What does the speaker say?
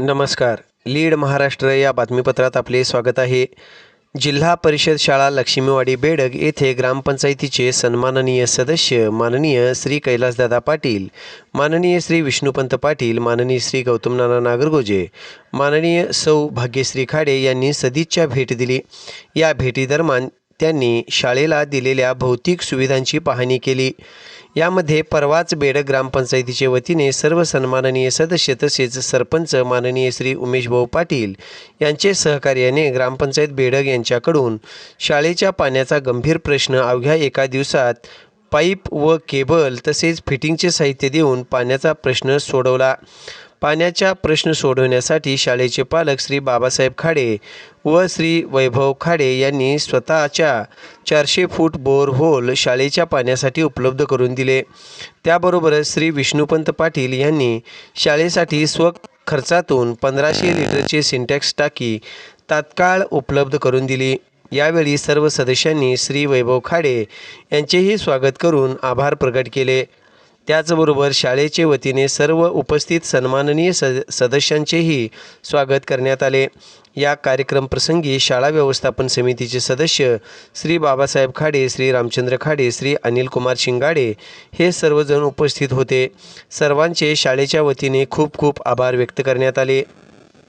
नमस्कार. लीड महाराष्ट्र या बातमीपत्रात आपले स्वागत आहे. जिल्हा परिषद शाळा लक्ष्मीवाडी बेडग येथे ग्रामपंचायतीचे सन्माननीय सदस्य माननीय श्री कैलासदादा पाटील माननीय श्री विष्णुपंत पाटील माननीय श्री गौतमनाना नागरगोजे माननीय सौ भाग्यश्री खाडे यांनी सदिच्छा भेट दिली. या भेटीदरम्यान त्यांनी शाळेला दिलेल्या भौतिक सुविधांची पाहणी केली. यामध्ये परवाच बेडक ग्रामपंचायतीच्या वतीने सर्व सन्माननीय सदस्य तसेच सरपंच माननीय श्री उमेशभाऊ पाटील यांचे सहकार्याने ग्रामपंचायत बेडग यांच्याकडून शाळेच्या पाण्याचा गंभीर प्रश्न अवघ्या एका दिवसात पाईप व केबल तसेच फिटिंगचे साहित्य देऊन पाण्याचा प्रश्न सोडवला. पाण्याचा प्रश्न सोडवण्यासाठी शाळेचे पालक श्री बाबासाहेब खाडे व श्री वैभव खाडे यांनी स्वतःच्या चारशे फूट बोरहोल शाळेच्या पाण्यासाठी उपलब्ध करून दिले. त्याबरोबरच श्री विष्णुपंत पाटील यांनी शाळेसाठी स्व खर्चातून पंधराशे लिटरचे सिंटॅक्स टाकी तात्काळ उपलब्ध करून दिली. यावेळी सर्व सदस्यांनी श्री वैभव खाडे यांचेही स्वागत करून आभार प्रकट केले. त्याचबरोबर शाळेचे वतीने सर्व उपस्थित सन्माननीय स सदस्यांचेही स्वागत करण्यात आले. या कार्यक्रम प्रसंगी शाळा व्यवस्थापन समितीचे सदस्य श्री बाबासाहेब खाडे श्री रामचंद्र खाडे श्री अनिल कुमार शिंगाडे हे सर्वजण उपस्थित होते. सर्वांचे शाळेच्या वतीने खूप खूप आभार व्यक्त करण्यात आले.